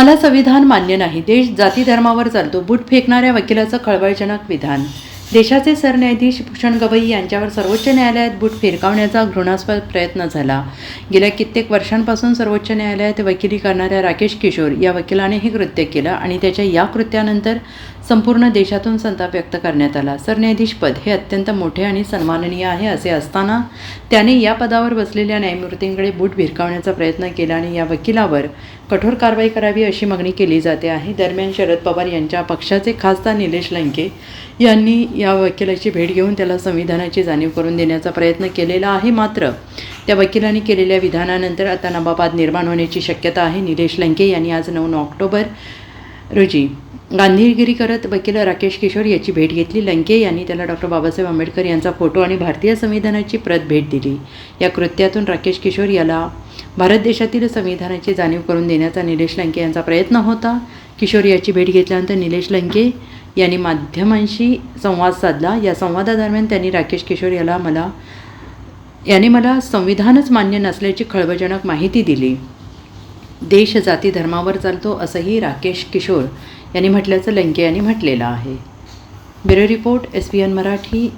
मला संविधान मान्य नाही. देश जाती धर्मावर चालतो. बूट फेकणाऱ्या वकिलाचं खळबळजनक विधान. देशाचे सरन्यायाधीश भूषण गवई यांच्यावर सर्वोच्च न्यायालयात बूट फिरकावण्याचा घृणास्पद प्रयत्न झाला. गेल्या कित्येक वर्षांपासून सर्वोच्च न्यायालयात वकिली करणाऱ्या राकेश किशोर या वकिलाने हे कृत्य केलं आणि त्याच्या या कृत्यानंतर संपूर्ण देशातून संताप व्यक्त करण्यात आला. सरन्यायाधीशपद हे अत्यंत मोठे आणि सन्माननीय आहे असे असताना त्याने या पदावर बसलेल्या न्यायमूर्तींकडे बूट भिरकावण्याचा प्रयत्न केला आणि या वकिलावर कठोर कारवाई करावी अशी मागणी केली जाते आहे. दरम्यान शरद पवार यांच्या पक्षाचे खासदार निलेश लंके यांनी या वकिलाची भेट घेऊन त्याला संविधानाची जाणीव करून देण्याचा प्रयत्न केलेला आहे. मात्र त्या वकिलांनी केलेल्या विधानानंतर आता नबाबाद निर्माण होण्याची शक्यता आहे. निलेश लंके यांनी आज नऊ ऑक्टोबर रोजी गांधीगिरी करत वकील राकेश किशोर याची भेट घेतली. लंके यांनी त्याला डॉक्टर बाबासाहेब आंबेडकर यांचा फोटो आणि भारतीय संविधानाची प्रत भेट दिली. या कृत्यातून राकेश किशोर याला भारत देशातील संविधानाची जाणीव करून देण्याचा निलेश लंके यांचा प्रयत्न होता. किशोर याची भेट घेतल्यानंतर निलेश लंके यांनी माध्यमांशी संवाद साधला. या संवादादरम्यान त्यांनी राकेश किशोर याला मला याने मला संविधानच मान्य नसल्याची खळबळजनक माहिती दिली. देश जाती धर्मावर चालतो असंही राकेश किशोर यांनी म्हटल्याचं लंके यांनी म्हटलेलं आहे. Bureau report S B N Marathi